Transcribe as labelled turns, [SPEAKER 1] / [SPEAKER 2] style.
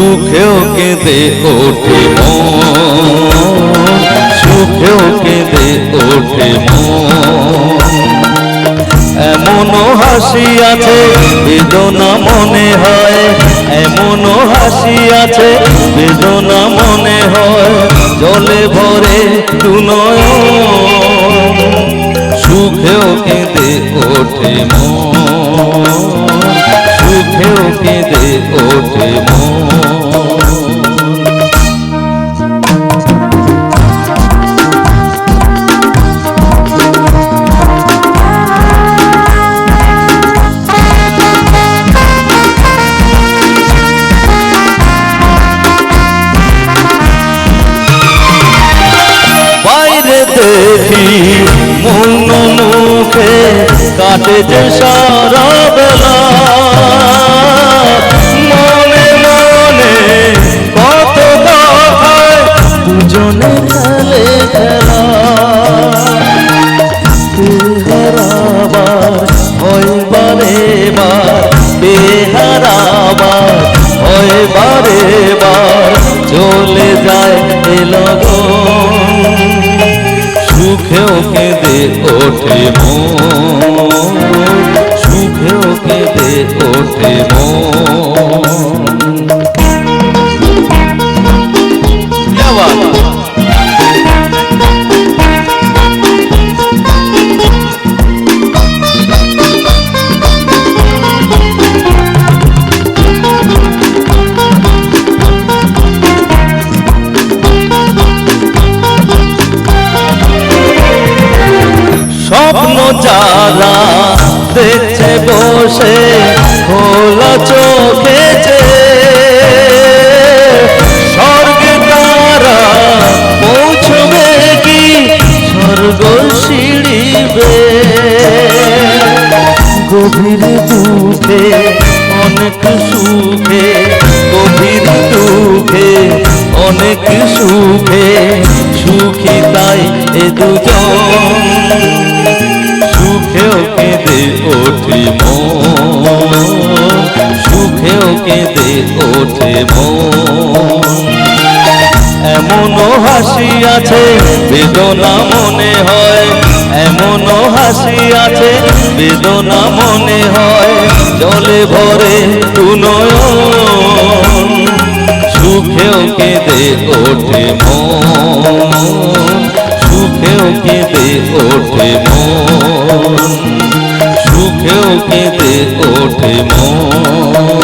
[SPEAKER 1] কেঁদে ওঠে সুখেও কেঁদে ওঠে মন। এমনও হাসি আছে, বেদনা মনে হয়। এমনও হাসি আছে, বেদনা মনে হয়। জলে ভরে তুনয় সুখেও কেঁদে ওঠে মন। কাটে যে সারা বেলা মনে মনে কত কথায় দুজনে খেলে খেলা। বেহারাবার হয় বারে বার। চলে যায় এ লগন সুখেও কেঁদে ওঠে মন সুখেও কেঁদে ওঠে মন। স্বপ্ন যারা দেখছে বসে খোলা চোখে যে স্বর্গে তারা পৌঁছবে কি? স্বর্গ সিঁড়িবে গভীর দুঃখে, অনেক সুখে, গভীর দুঃখে, অনেক সুখে, সুখী তাই এ দুজন। কেঁদে ওঠে মন, সুখেও কেঁদে ওঠে মন। এমনও হাসি আছে, বেদনা মনে হয়। এমনও হাসি আছে, বেদনা মনে হয়। জলে ভরে তুনয়ন সুখেও কেঁদে ওঠে মন, সুখেও কেঁদে ওঠে মন। কেউ কেঁদে ওঠে মন।